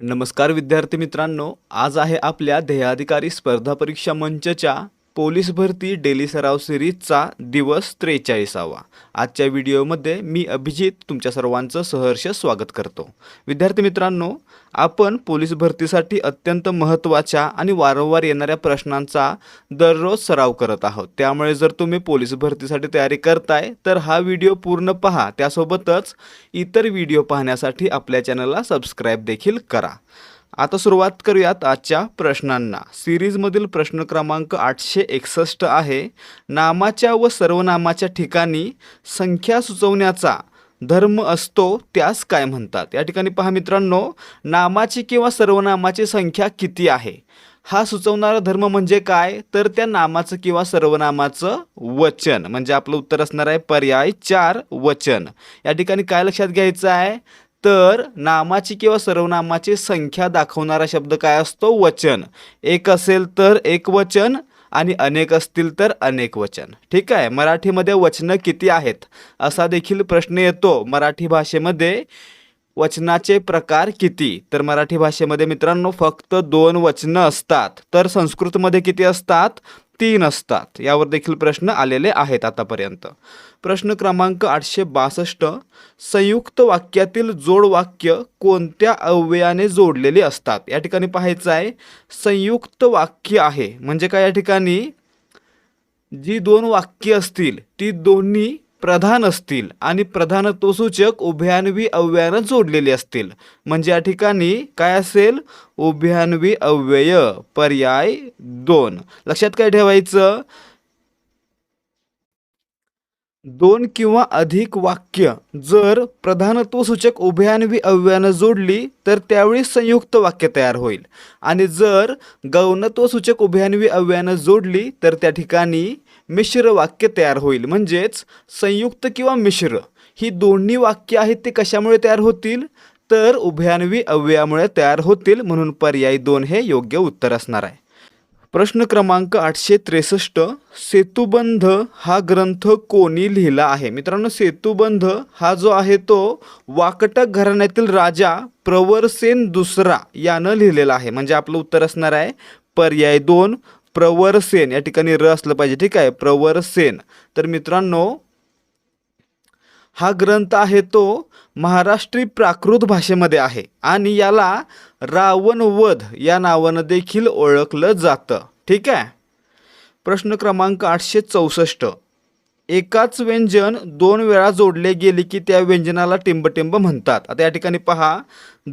नमस्कार विद्यार्थी मित्रांनो आज आहे आपल्या ध्येयाधिकारी स्पर्धा परीक्षा मंचच्या पोलीस भरती डेली सराव सिरीजचा दिवस त्रेचाळीसावा. आजच्या व्हिडिओमध्ये मी अभिजित तुमच्या सर्वांचं सहर्ष स्वागत करतो. विद्यार्थी मित्रांनो आपण पोलीस भरतीसाठी अत्यंत महत्त्वाच्या आणि वारंवार येणाऱ्या प्रश्नांचा दररोज सराव करत आहोत. त्यामुळे जर तुम्ही पोलीस भरतीसाठी तयारी करताय तर हा व्हिडिओ पूर्ण पहा. त्यासोबतच इतर व्हिडिओ पाहण्यासाठी आपल्या चॅनलला सबस्क्राईब देखील करा. आता सुरुवात करूयात आजच्या प्रश्नांना. सिरीजमधील प्रश्न क्रमांक आठशे एकसष्ट आहे. नामाच्या व सर्वनामाच्या ठिकाणी संख्या सुचवण्याचा धर्म असतो त्यास काय म्हणतात? या ठिकाणी पहा मित्रांनो नामाची किंवा सर्वनामाची संख्या किती आहे? हा सुचवणारा धर्म म्हणजे काय? तर त्या नामाचं किंवा सर्वनामाचं वचन. म्हणजे आपलं उत्तर असणार आहे पर्याय चार वचन. या ठिकाणी काय लक्षात घ्यायचं आहे? तर नामाची किंवा सर्वनामाची संख्या दाखवणारा शब्द काय असतो? वचन. एक असेल तर एक वचन आणि अनेक असतील तर अनेक वचन. ठीक आहे? मराठीमध्ये वचनं किती आहेत? असा देखील प्रश्न येतो. मराठी भाषेमध्ये वचनाचे प्रकार किती? तर मराठी भाषेमध्ये मित्रांनो फक्त दोन वचनं असतात. तर संस्कृतमध्ये किती असतात? तीन असतात. यावर देखील प्रश्न आलेले आहेत आतापर्यंत. प्रश्न क्रमांक आठशे बासष्ट संयुक्त वाक्यातील जोड वाक्य कोणत्या अव्ययाने जोडलेले असतात? या ठिकाणी पाहायचं आहे संयुक्त वाक्य आहे. म्हणजे काय या ठिकाणी? जी दोन वाक्य असतील ती दोन्ही प्रधान असतील आणि प्रधानत्वसूचक उभयान्वी अव्ययानं जोडलेली असतील. म्हणजे या ठिकाणी काय असेल? उभयान्वी अव्यय पर्याय दोन. लक्षात काय ठेवायचं? दोन किंवा अधिक वाक्य जर प्रधानत्वसूचक उभयान्वी अव्ययानं जोडली तर त्यावेळी संयुक्त वाक्य तयार होईल. आणि जर गौणत्वसूचक उभयान्वी अव्ययानं जोडली तर त्या ठिकाणी मिश्र वाक्य तयार होईल. म्हणजेच संयुक्त किंवा मिश्र ही दोन्ही वाक्य आहेत ते कशामुळे तयार होतील? तर उभयान्वी अव्ययामुळे तयार होतील म्हणून पर्याय दोन हे योग्य उत्तर असणार आहे. प्रश्न क्रमांक आठशे त्रेसष्ट सेतुबंध हा ग्रंथ कोणी लिहिला आहे? मित्रांनो सेतुबंध हा जो आहे तो वाकटक घराण्यातील राजा प्रवरसेन दुसरा यानं लिहिलेला आहे. म्हणजे आपलं उत्तर असणार आहे पर्याय दोन प्रवरसेन. या ठिकाणी र असलं पाहिजे ठीक आहे? प्रवरसेन. तर मित्रांनो हा ग्रंथ आहे तो महाराष्ट्री प्राकृत भाषेमध्ये आहे आणि याला रावणवध या नावानं देखील ओळखलं जातं. ठीक आहे? प्रश्न क्रमांक आठशे चौसष्ट. एकाच व्यंजन दोन वेळा जोडले गेले की त्या व्यंजनाला टिंबटिंब म्हणतात. आता या ठिकाणी पहा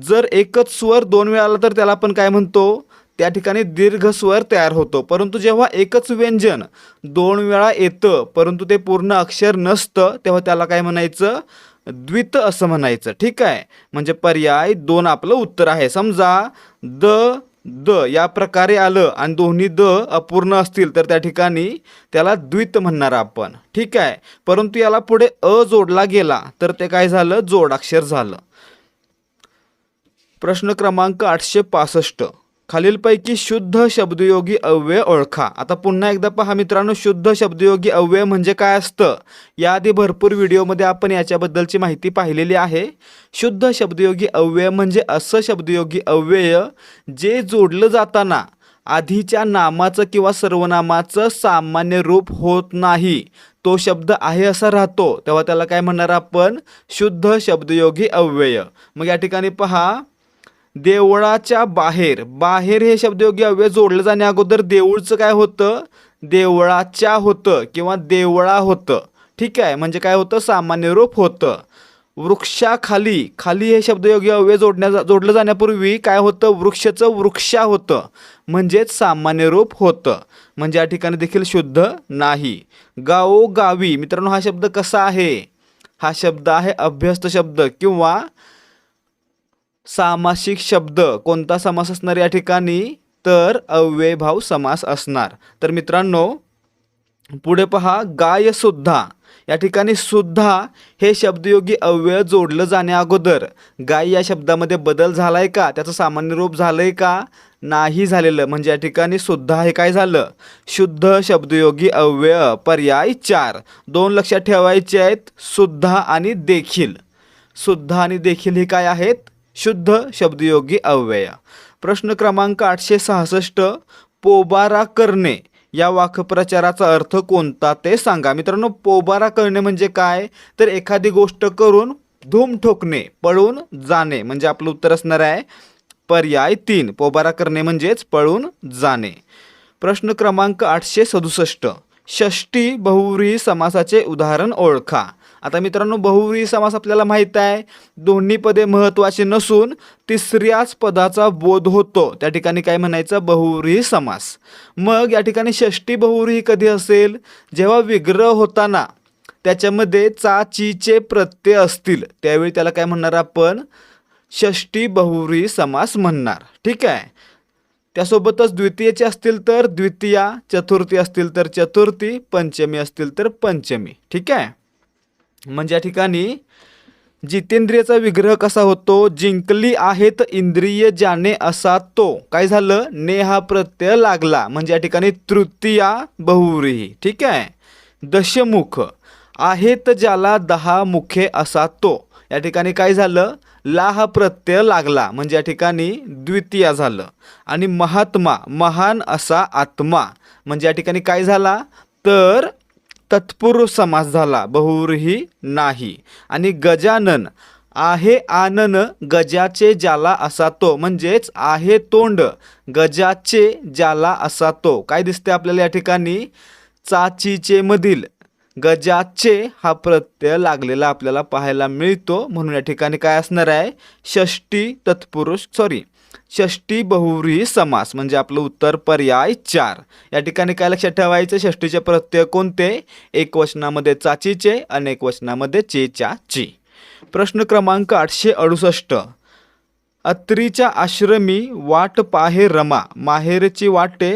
जर एकच स्वर दोन वेळा आला तर त्याला आपण काय म्हणतो? त्या ठिकाणी दीर्घ स्वर तयार होतो. परंतु जेव्हा एकच व्यंजन दोन वेळा येतं परंतु ते पूर्ण अक्षर नसतं तेव्हा त्याला काय म्हणायचं? द्वित असं म्हणायचं. ठीक आहे? म्हणजे पर्याय दोन आपलं उत्तर आहे. समजा द द या प्रकारे आलं आणि दोन्ही द अपूर्ण असतील तर त्या ठिकाणी त्याला द्वित म्हणणार आपण. ठीक आहे? परंतु याला पुढे अ जोडला गेला तर ते काय झालं? जोडाक्षर झालं. प्रश्न क्रमांक आठशे पासष्ट. खालीलपैकी शुद्ध शब्दयोगी अव्यय ओळखा. आता पुन्हा एकदा पहा मित्रांनो शुद्ध शब्दयोगी अव्यय म्हणजे काय असतं? याआधी भरपूर व्हिडिओमध्ये आपण याच्याबद्दलची माहिती पाहिलेली आहे. शुद्ध शब्दयोगी अव्यय म्हणजे असं शब्दयोगी अव्यय जे जोडलं जाताना आधीच्या नामाचं किंवा सर्वनामाचं सामान्य रूप होत नाही. तो शब्द आहे असा राहतो. तेव्हा त्याला काय म्हणणार आपण? शुद्ध शब्दयोगी अव्यय. मग या ठिकाणी पहा. देवळाच्या बाहेर. बाहेर हे शब्दयोगी अव्यय जोडलं जाण्या अगोदर देऊळचं काय होतं? देवळाच्या होतं किंवा देवळा होतं. ठीक आहे? म्हणजे काय होतं? सामान्य रूप होतं. वृक्षाखाली. खाली हे शब्दयोगी अव्यय जोडण्या जोडलं जाण्यापूर्वी काय होतं? वृक्षचं वृक्षा होतं. म्हणजेच सामान्य रूप होतं. म्हणजे या ठिकाणी देखील शुद्ध नाही. गावोगावी. मित्रांनो हा शब्द कसा आहे? हा शब्द आहे अभ्यस्त शब्द किंवा सामासिक शब्द कोणता समास असणार या ठिकाणी? तर अव्ययभाव समास असणार. तर मित्रांनो पुढे पहा गाय सुद्धा. या ठिकाणी सुद्धा हे शब्दयोगी अव्यय जोडलं जाण्या अगोदर. गाय या शब्दामध्ये बदल झालाय का? त्याचं सामान्य रूप झालंय का? नाही झालेलं. म्हणजे या ठिकाणी सुद्धा हे काय झालं? शुद्ध शब्दयोगी अव्यय पर्याय चार. दोन लक्षात ठेवायचे आहेत सुद्धा आणि देखील. सुद्धा आणि देखील हे काय आहेत? शुद्ध शब्दयोगी अव्यय. प्रश्न क्रमांक आठशे सहासष्ट पोबारा करणे. या वाक्प्रचाराचा अर्थ कोणता ते सांगा. मित्रांनो पोबारा करणे म्हणजे काय? तर एखादी गोष्ट करून धूम ठोकणे पळून जाणे म्हणजे आपलं उत्तर असणार आहे पर्याय तीन. पोबारा करणे म्हणजेच पळून जाणे. प्रश्न क्रमांक आठशे सदुसष्ट. षष्टी बहुव्रीही समासाचे उदाहरण ओळखा. आता मित्रांनो बहुव्रीही समास आपल्याला माहीत आहे दोन्ही पदे महत्त्वाची नसून तिसऱ्याच पदाचा बोध होतो. त्या ठिकाणी काय म्हणायचं? बहुव्रीही समास. मग या ठिकाणी षष्टी बहुव्रीही कधी असेल? जेव्हा विग्रह होताना. त्याच्यामध्ये चा चीचे प्रत्यय असतील. त्यावेळी त्याला काय म्हणणार आपण? षष्टी बहुव्रीही समास म्हणणार. ठीक आहे? त्यासोबतच द्वितीयचे असतील तर द्वितीया चतुर्थी असतील तर चतुर्थी पंचमी असतील तर पंचमी. ठीक आहे? म्हणजे या ठिकाणी जितेंद्रियचा विग्रह कसा होतो? जिंकली आहेत इंद्रिय ज्याने असा तो. काय झालं? ने हा प्रत्यय लागला. म्हणजे या ठिकाणी तृतीया बहुव्रीही. ठीक आहे? दशमुख. आहेत ज्याला दहा मुखे असा तो. या ठिकाणी काय झालं? ला हा प्रत्यय लागला. म्हणजे या ठिकाणी द्वितीया झालं. आणि महात्मा महान असा आत्मा. म्हणजे या ठिकाणी काय झाला? तर तत्पुरुष समास झाला बहुव्रीही नाही. आणि गजानन आहे आनन गजाचे ज्याला असा तो म्हणजेच आहे तोंड गजाचे ज्याला असा तो. काय दिसते आपल्याला या ठिकाणी? चाचीचे मधील गजाचे हा प्रत्यय लागलेला आपल्याला पाहायला मिळतो. म्हणून या ठिकाणी काय असणार आहे? षष्टी तत्पुरुष सॉरी षष्टी बहुव्रीही समास म्हणजे आपलं उत्तर पर्याय चार. या ठिकाणी काय लक्षात ठेवायचं? षष्टीचे प्रत्यय कोणते? एक वचनामध्ये चाचीचे अनेक वचनामध्ये चेच्या ची प्रश्न क्रमांक आठशे अडुसष्ट. अत्रीच्या आश्रमी वाट पाहे रमा. माहेरची वाटे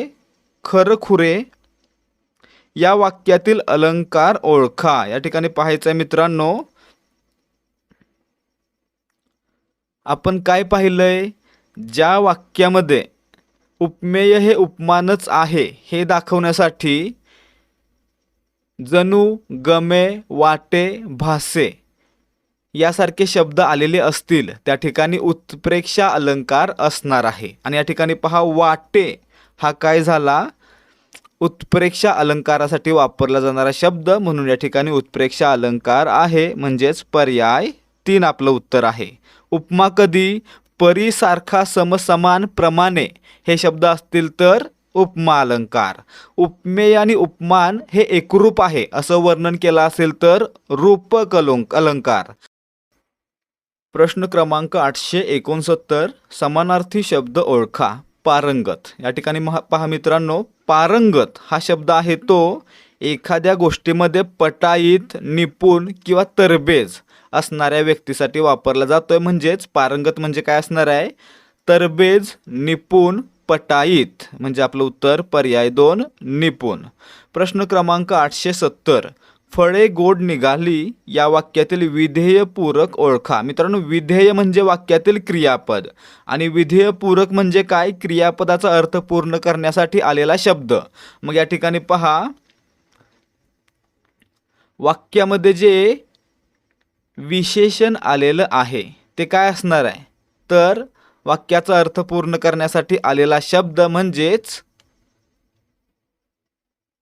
खरखुरे या वाक्यातील अलंकार ओळखा. या ठिकाणी पाहायचं आहे मित्रांनो आपण काय पाहिलंय? ज्या वाक्यामध्ये उपमेय हे उपमानच आहे हे दाखवण्यासाठी जणू गमे वाटे भासे यासारखे शब्द आलेले असतील. त्या ठिकाणी उत्प्रेक्षा अलंकार असणार आहे. आणि या ठिकाणी पहा वाटे हा काय झाला? उत्प्रेक्षा अलंकारासाठी वापरला जाणारा शब्द म्हणून या ठिकाणी उत्प्रेक्षा अलंकार आहे. म्हणजेच पर्याय तीन आपलं उत्तर आहे. उपमा कधी? परीसारखा समसमान प्रमाणे हे शब्द असतील तर उपमा अलंकार उपमेय आणि उपमान हे एकरूप आहे असं वर्णन केलं असेल तर रूपक अलंकार. प्रश्न क्रमांक आठशे एकोणसत्तर समानार्थी शब्द ओळखा पारंगत. या ठिकाणी महा पहा मित्रांनो पारंगत हा शब्द आहे तो एखाद्या गोष्टीमध्ये पटाईत निपुण किंवा तरबेज असणाऱ्या व्यक्तीसाठी वापरला जातो आहे म्हणजेच पारंगत म्हणजे काय असणार आहे? तरबेज निपुण पटाईत. म्हणजे आपलं उत्तर पर्याय दोन निपुण. प्रश्न क्रमांक आठशे सत्तर. फळे गोड निघाली या वाक्यातील विधेयपूरक ओळखा. मित्रांनो विधेय म्हणजे वाक्यातील क्रियापद. आणि विधेयपूरक म्हणजे काय? क्रियापदाचा अर्थ पूर्ण करण्यासाठी आलेला शब्द. मग या ठिकाणी पहा. वाक्यामध्ये जे विशेषण आलेलं आहे ते काय असणार आहे? तर वाक्याचा अर्थ पूर्ण करण्यासाठी आलेला शब्द म्हणजेच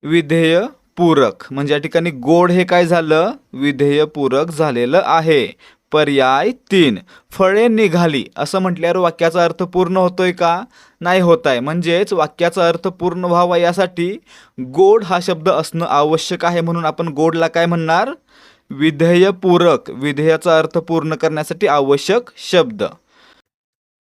विधेय पूरक म्हणजे या ठिकाणी गोड हे काय झालं? विधेय पूरक झालेलं आहे. पर्याय तीन. फळे निघाली. असं म्हटल्यावर वाक्याचा अर्थ पूर्ण होतोय का? नाही होत आहे म्हणजेच वाक्याचा अर्थ पूर्ण व्हावा यासाठी गोड हा शब्द असणं आवश्यक आहे म्हणून आपण गोडला काय म्हणणार? विधेयपूरक. विधेयाचा अर्थ पूर्ण करण्यासाठी आवश्यक शब्द.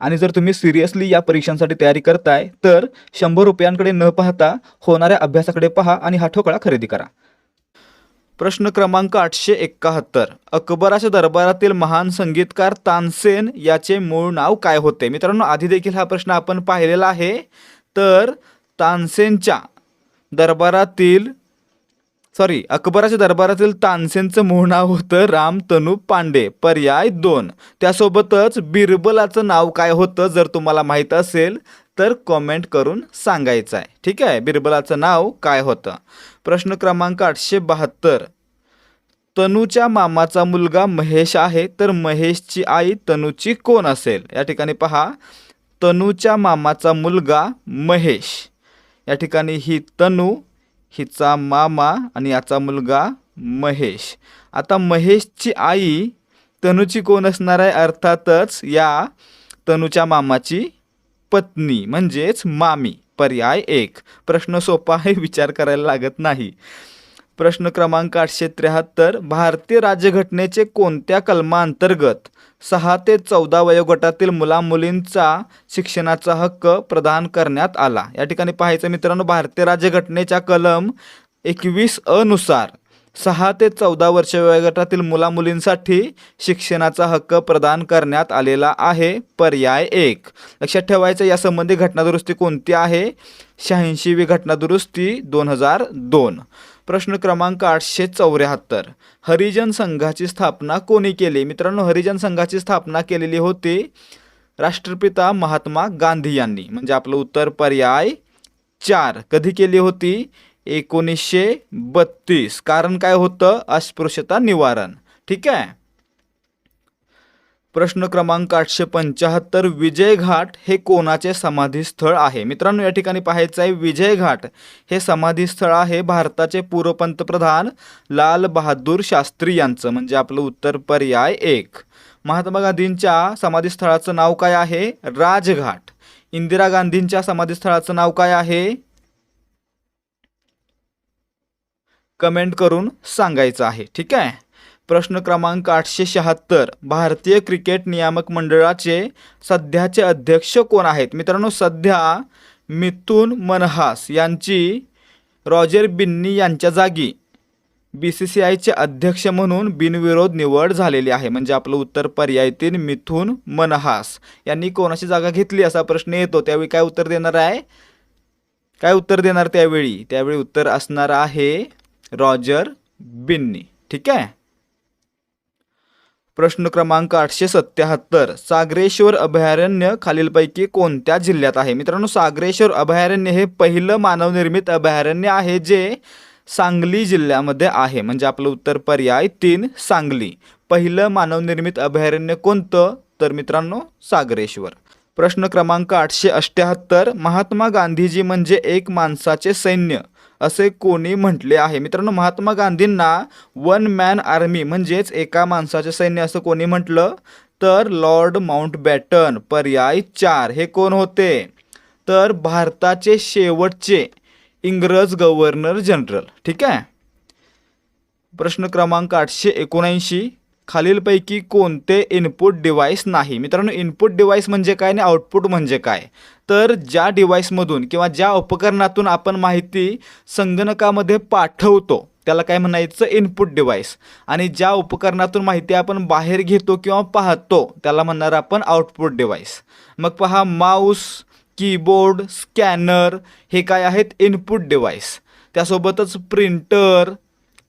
आणि जर तुम्ही सिरियसली या परीक्षांसाठी तयारी करताय तर शंभर रुपयांकडे न पाहता होणाऱ्या अभ्यासाकडे पहा आणि हा ठोकळा खरेदी करा. प्रश्न क्रमांक आठशे एकाहत्तर. अकबराच्या दरबारातील महान संगीतकार तानसेन याचे मूळ नाव काय होते? मित्रांनो आधी देखील हा प्रश्न आपण पाहिलेला आहे. तर तानसेनच्या दरबारातील सॉरी अकबराच्या दरबारातील तानसेनचं मूळ नाव होतं रामतनू पांडे पर्याय दोन. त्यासोबतच बिरबलाचं नाव काय होतं जर तुम्हाला माहीत असेल तर कॉमेंट करून सांगायचं आहे. ठीक आहे? बिरबलाचं नाव काय होतं? प्रश्न क्रमांक आठशे बहात्तर. तनूच्या मामाचा मुलगा महेश आहे तर महेशची आई तनूची कोण असेल? या ठिकाणी पहा. तनूच्या मामाचा मुलगा महेश. या ठिकाणी ही तनू हिचा मामा आणि याचा मुलगा महेश. आता महेशची आई तनूची कोण असणार आहे? अर्थातच या तनूच्या मामाची पत्नी म्हणजेच मामी. पर्याय एक. प्रश्न सोपा आहे विचार करायला लागत नाही. प्रश्न क्रमांक आठशे त्र्याहत्तर भारतीय राज्यघटनेचे कोणत्या कलमांतर्गत सहा ते चौदा वयोगटातील मुलामुलींचा शिक्षणाचा हक्क प्रदान करण्यात आला? या ठिकाणी पाहायचं मित्रांनो भारतीय राज्यघटनेच्या कलम एकवीस अनुसार सहा ते चौदा वर्ष वयोगटातील मुलामुलींसाठी शिक्षणाचा हक्क प्रदान करण्यात आलेला आहे. पर्याय एक. लक्षात ठेवायचं यासंबंधी घटनादुरुस्ती कोणती आहे? शहाऐंशीवी घटनादुरुस्ती दोन हजार दोन. प्रश्न क्रमांक आठशे चौऱ्याहत्तर. हरिजन संघाची स्थापना कोणी केली? मित्रांनो हरिजन संघाची स्थापना केलेली होती राष्ट्रपिता महात्मा गांधी यांनी. म्हणजे आपलं उत्तर पर्याय चार. कधी केली होती? एकोणीसशे बत्तीस. कारण काय होतं? अस्पृश्यता निवारण. ठीक आहे? प्रश्न क्रमांक आठशे पंच्याहत्तर विजय घाट हे कोणाचे समाधीस्थळ आहे? मित्रांनो या ठिकाणी पाहायचं आहे विजय घाट हे समाधीस्थळ आहे भारताचे पूर्व पंतप्रधान लाल बहादूर शास्त्री यांचं. म्हणजे आपलं उत्तर पर्याय एक. महात्मा गांधींच्या समाधीस्थळाचं नाव काय आहे? राजघाट. इंदिरा गांधींच्या समाधीस्थळाचं नाव काय आहे? कमेंट करून सांगायचं आहे. ठीक आहे? प्रश्न क्रमांक आठशे शहात्तर. भारतीय क्रिकेट नियामक मंडळाचे सध्याचे अध्यक्ष कोण आहेत? मित्रांनो सध्या मिथुन मनहास यांची रॉजर बिन्नी यांच्या जागी बी सी सी आयचे अध्यक्ष म्हणून बिनविरोध निवड झालेली आहे. म्हणजे आपलं उत्तर पर्याय तीन मिथुन मनहास. यांनी कोणाची जागा घेतली? असा प्रश्न येतो. त्यावेळी काय उत्तर देणार आहे? काय उत्तर देणार त्यावेळी? त्यावेळी उत्तर असणार आहे रॉजर बिन्नी. ठीक आहे? प्रश्न क्रमांक आठशे सत्याहत्तर सागरेश्वर अभयारण्य खालीलपैकी कोणत्या जिल्ह्यात आहे? मित्रांनो सागरेश्वर अभयारण्य हे पहिलं मानवनिर्मित अभयारण्य आहे जे सांगली जिल्ह्यामध्ये आहे. म्हणजे आपलं उत्तर पर्याय तीन सांगली. पहिलं मानवनिर्मित अभयारण्य कोणतं? तर मित्रांनो सागरेश्वर. प्रश्न क्रमांक आठशे अष्ट्याहत्तर महात्मा गांधीजी म्हणजे एक माणसाचे सैन्य. असे कोणी म्हटले आहे. मित्रांनो महात्मा गांधींना वन मॅन आर्मी म्हणजेच एका माणसाचे सैन्य असं कोणी म्हटलं? तर लॉर्ड माउंट बॅटन पर्याय चार. हे कोण होते? तर भारताचे शेवटचे इंग्रज गव्हर्नर जनरल ठीक आहे? प्रश्न क्रमांक आठशे एकोणऐंशी. खालीलपैकी कोणते इनपुट डिव्हाइस नाही? मित्रांनो इनपुट डिव्हाइस म्हणजे काय आणि आउटपुट म्हणजे काय? तर ज्या डिव्हाइसमधून किंवा ज्या उपकरणातून आपण माहिती संगणकामध्ये पाठवतो त्याला काय म्हणायचं? इनपुट डिव्हाइस आणि ज्या उपकरणातून माहिती आपण बाहेर घेतो किंवा पाहतो त्याला म्हणणार आपण आउटपुट डिव्हाइस मग पहा माऊस कीबोर्ड स्कॅनर हे काय आहेत? इनपुट डिव्हाइस त्यासोबतच प्रिंटर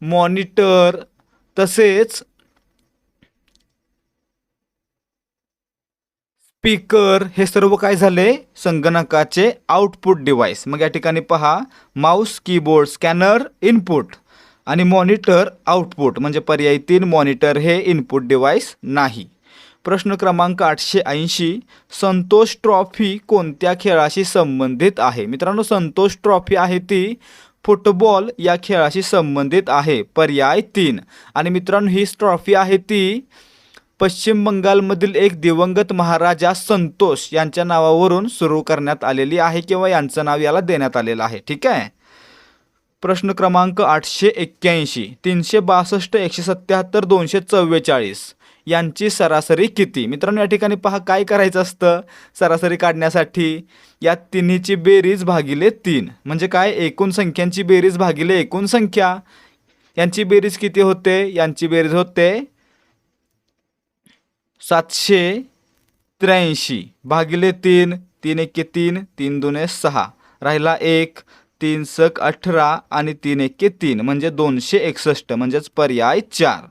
मॉनिटर तसेच स्पीकर हे सर्व काय झाले? संगणकाचे आउटपुट डिव्हाइस मग या ठिकाणी पहा माऊस कीबोर्ड स्कॅनर इनपुट आणि मॉनिटर आउटपुट म्हणजे पर्याय तीन मॉनिटर हे इनपुट डिव्हाइस नाही. प्रश्न क्रमांक आठशे ऐंशी संतोष ट्रॉफी कोणत्या खेळाशी संबंधित आहे? मित्रांनो संतोष ट्रॉफी आहे ती फुटबॉल या खेळाशी संबंधित आहे. पर्याय तीन. आणि मित्रांनो ही ट्रॉफी आहे ती पश्चिम बंगालमधील एक दिवंगत महाराजा संतोष यांच्या नावावरून सुरू करण्यात आलेली आहे किंवा यांचं नाव याला देण्यात आलेलं आहे. ठीक आहे? प्रश्न क्रमांक आठशे एक्क्याऐंशी तीनशे बासष्ट एकशे सत्याहत्तर दोनशे चव्वेचाळीस यांची सरासरी किती? मित्रांनो या ठिकाणी पहा काय करायचं असतं. सरासरी काढण्यासाठी या तिन्हीची बेरीज भागिले तीन. म्हणजे काय? एकूण संख्यांची बेरीज भागिले एकूण संख्या. यांची बेरीज किती होते? यांची बेरीज होते सातशे त्र्याऐंशी भागिले तीन तीन एके तीन तीन दोन सहा. राहिला एक तीन सक अठरा आणि तीन एके तीन म्हणजे दोनशे एकसष्ट म्हणजेच पर्याय चार.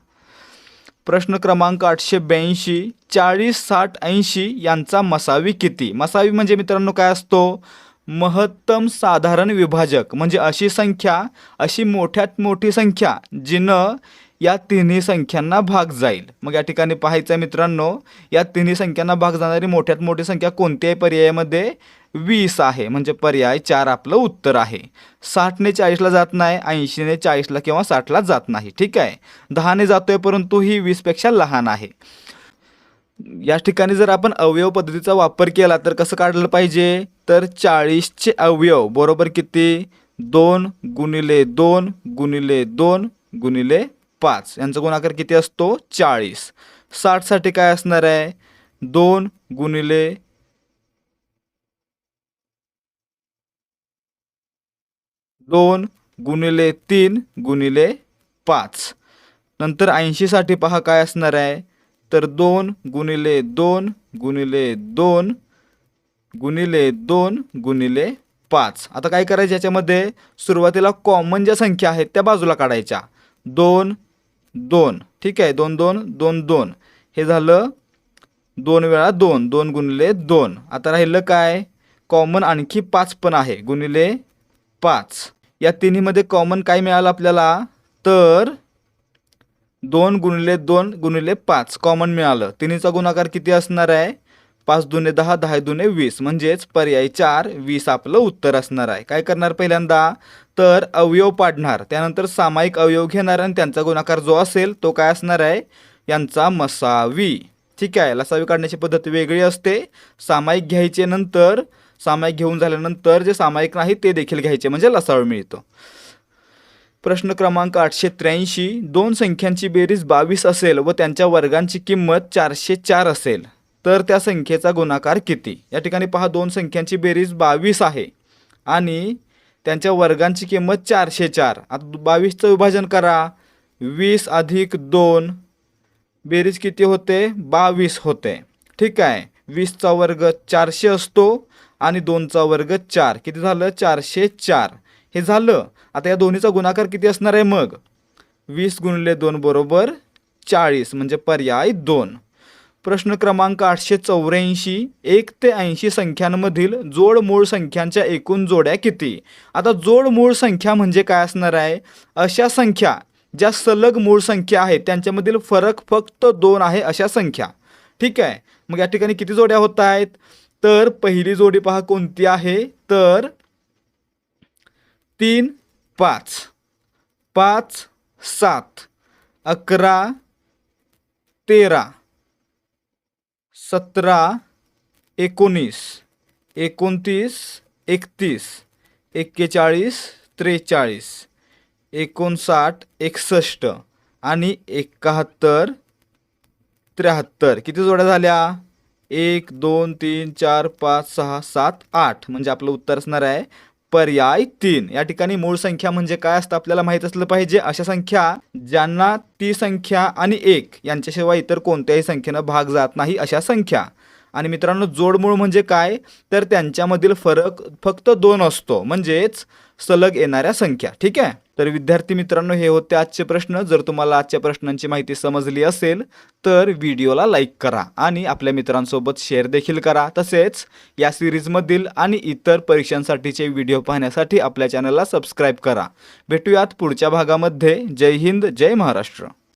प्रश्न क्रमांक आठशे ब्याऐंशी चाळीस साठ ऐंशी यांचा मसावी किती? मसावी म्हणजे मित्रांनो काय असतो? महत्तम साधारण विभाजक म्हणजे अशी संख्या अशी मोठ्यात मोठी संख्या जिनं या तिन्ही संख्यांना भाग जाईल. मग या ठिकाणी पाहायचं आहे मित्रांनो या तिन्ही संख्यांना भाग जाणारी मोठ्यात मोठी संख्या कोणत्याही पर्यायामध्ये वीस आहे. म्हणजे पर्याय चार आपलं उत्तर आहे. साठने चाळीसला जात नाही ऐंशीने चाळीसला किंवा साठला जात नाही. ठीक आहे? दहाने जातोय परंतु ही वीसपेक्षा लहान आहे. या ठिकाणी जर आपण अवयव पद्धतीचा वापर केला तर कसं काढलं पाहिजे? तर चाळीसचे अवयव बरोबर किती? दोन गुणिले दोन गुणिले दोन गुणिले पाच. यांचा गुणाकार किती असतो? चाळीस. साठसाठी काय असणार आहे? दोन गुणिले दोन गुणिले तीन गुणिले पाच. नंतर ऐंशीसाठी पहा काय असणार आहे? तर दोन गुणिले दोन गुणिले दोन गुणिले दोन गुणिले पाच. आता काय करायचं याच्यामध्ये? सुरुवातीला कॉमन ज्या संख्या आहेत त्या बाजूला काढायच्या. दोन दोन. ठीक आहे? दोन दोन दोन दोन. हे झालं दोन वेळा दोन. दोन गुणिले दोन. आता राहिलं काय? कॉमन आणखी पाच पण आहे. गुणिले पाच. या तिन्हीमध्ये कॉमन काय मिळालं आपल्याला? तर दोन गुणिले दोन गुणिले पाच. कॉमन मिळालं. तिन्हीचा गुणाकार किती असणार आहे? पाच दुने दहा दहा दुने वीस. म्हणजेच पर्याय चार वीस आपलं उत्तर असणार आहे. काय करणार पहिल्यांदा? तर अवयव पाडणार. त्यानंतर सामायिक अवयव घेणार आणि त्यांचा गुणाकार जो असेल तो काय असणार आहे? यांचा मसावी. ठीक आहे. लसावी काढण्याची पद्धत वेगळी असते. सामायिक घ्यायचे नंतर सामायिक घेऊन झाल्यानंतर जे सामायिक नाही ते देखील घ्यायचे. म्हणजे लसावी मिळतो. प्रश्न क्रमांक आठशे त्र्याऐंशी. दोन संख्यांची बेरीज बावीस असेल व त्यांच्या वर्गांची किंमत चारशे चार असेल. तर त्या संख्येचा गुणाकार किती? या ठिकाणी पहा दोन संख्यांची बेरीज बावीस आहे. आणि त्यांच्या वर्गांची किंमत चारशे चार. आता बावीसचं विभाजन करा. वीस अधिक दोन. बेरीज किती होते? बावीस होते. ठीक आहे. वीसचा वर्ग चारशे असतो आणि दोनचा वर्ग चार. किती झालं? चारशे चार. हे झालं. आता या दोन्हीचा गुणाकार किती असणार आहे मग? वीस गुणले दोन बरोबर चाळीस म्हणजे पर्याय दोन. प्रश्न क्रमांक आठशे चौऱ्याऐंशी एक ते ऐंशी संख्यांमधील जोड मूळ संख्यांच्या एकूण जोड्या किती? आता जोड मूळ संख्या म्हणजे काय असणार आहे? अशा संख्या ज्या सलग मूळ संख्या आहेत त्यांच्यामधील फरक फक्त दोन आहे अशा संख्या. ठीक आहे? मग या ठिकाणी किती जोड्या होत आहेत? तर पहिली जोडी पहा कोणती आहे? तर तीन पाच. पाच सात. अकरा तेरा. सतरा एकोणीस एकोणतीस एकतीस एक्केचाळीस त्रेचाळीस एकोणसाठ एकसष्ट आणि एकाहत्तर त्र्याहत्तर. किती जोड्या झाल्या? एक दोन तीन चार पाच सहा सात आठ. म्हणजे आपलं उत्तर असणार आहे पर्याय तीन. या ठिकाणी मूळ संख्या म्हणजे काय असतं आपल्याला माहीत असलं पाहिजे? अशा संख्या ज्यांना ती संख्या आणि एक यांच्याशिवाय इतर कोणत्याही संख्येनं भाग जात नाही अशा संख्या. आणि मित्रांनो जोडमूळ म्हणजे काय? तर त्यांच्यामधील फरक फक्त दोन असतो. म्हणजेच सलग येणाऱ्या संख्या. ठीक आहे? तर विद्यार्थी मित्रांनो हे होते आजचे प्रश्न. जर तुम्हाला आजच्या प्रश्नांची माहिती समजली असेल तर व्हिडिओला लाईक करा आणि आपल्या मित्रांसोबत शेअर देखील करा. तसेच या सिरीजमधील आणि इतर परीक्षांसाठीचे व्हिडिओ पाहण्यासाठी आपल्या चॅनलला सबस्क्राईब करा. भेटूयात पुढच्या भागामध्ये. जय हिंद जय महाराष्ट्र.